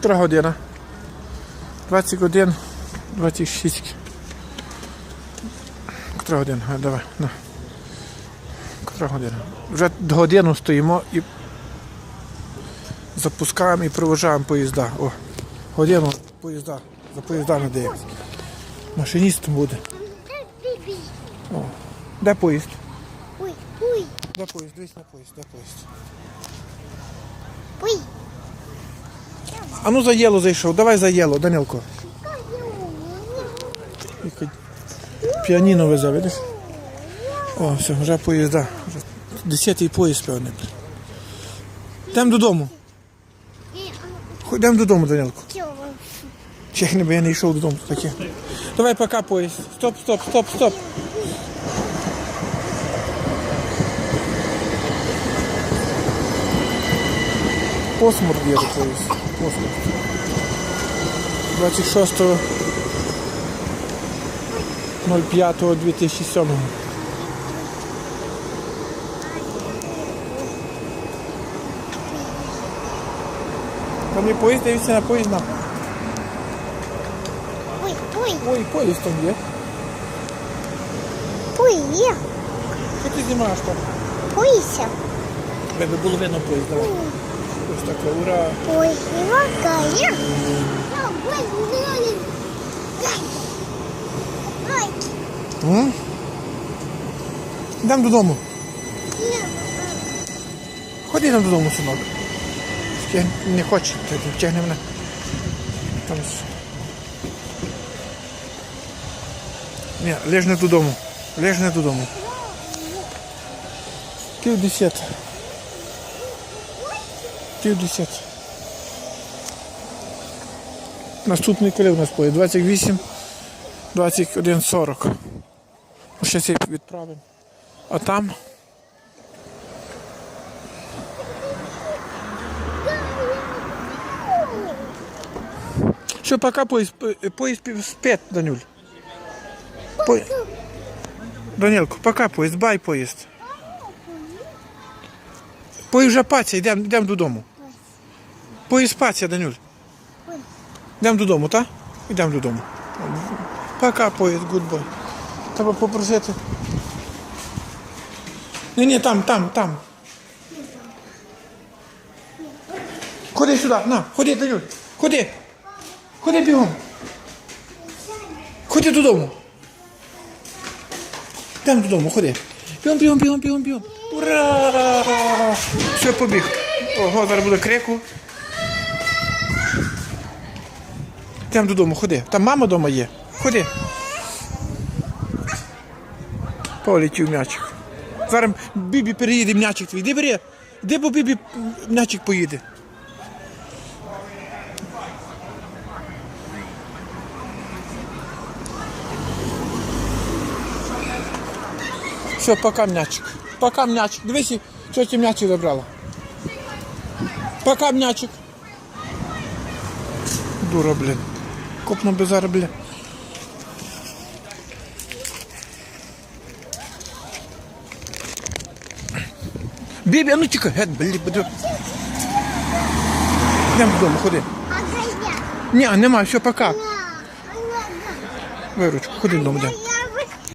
Котра година? 21, 26. Котра година? Давай, на. Котра година? Вже годину стоїмо і запускаємо і проважаємо поїзда. О, годину поїзда. За поїздами дивимося. Машиніст буде. Бібі. Де поїзд? Ой, ой, Де поїзд? Дивись на поїзд, де поїзд. А ну за єло зайшов. Давай за єло, Данилко. Піаніно везе, видиш? О, все, вже поїзда. Десятий поїзд, певне. Йдемо додому. Йдемо додому, Данилко. Чи не би я не йшов додому таке. Давай пока поїзд. Стоп, стоп, стоп, стоп. Посморк є поїзд. Посморк. 26 05.2007. Там є поїзд, дивіться на поїзд нам. Ой, ой, Ой, поїзд там є. ой, є. Що ти знімаєш там? Бойся. Тебе було видно поїзд, давай. Ось така ура. Ой, Іванка, я. М? Йдемо додому. Ходи нам додому, синок. Втяг... Не хоче, втягне мене. Там... Ні, лежне додому. Лежне додому. Кив десять. 50. Наступний колір у нас поїде 28, 21, 40. Ще цей відправимо. А там. Все, пока поїзд, поїзд спять, Данюль. По... Данилку, пока поїзд, бай поїзд. Поїзд вже паця, йдемо йдем додому. Поїзд паця, Данюль. Йдемо додому, так? Йдемо додому. Пока поїзд, гудбой. Треба попросити. Ні, ні, там, там, там. Ходи сюди, на, ходи, Данюль, ходи. Ходи бігом. Ходи додому. Йдемо додому, ходи. Бігом, бігом, бігом, бігом, бігом. Ура! Все, побіг. Ого, зараз буде крику. Йдемо додому, ходи. Там мама вдома є. Ходи. Полетів м'ячик. Зараз Бібі переїде м'ячик твій. Де бери? Де бо Бібі м'ячик поїде? Все, пока м'ячик. Пока м'ячик. Дивись, що ти м'ячик забрала. Пока м'ячик. Дура, блін. Копно би зараз, бля. Бібі, а ну тікай, геть, блін, буде. Йдемо додому, ходи. Ні, нема, все, пока. Виручку, ходи додому, йдемо.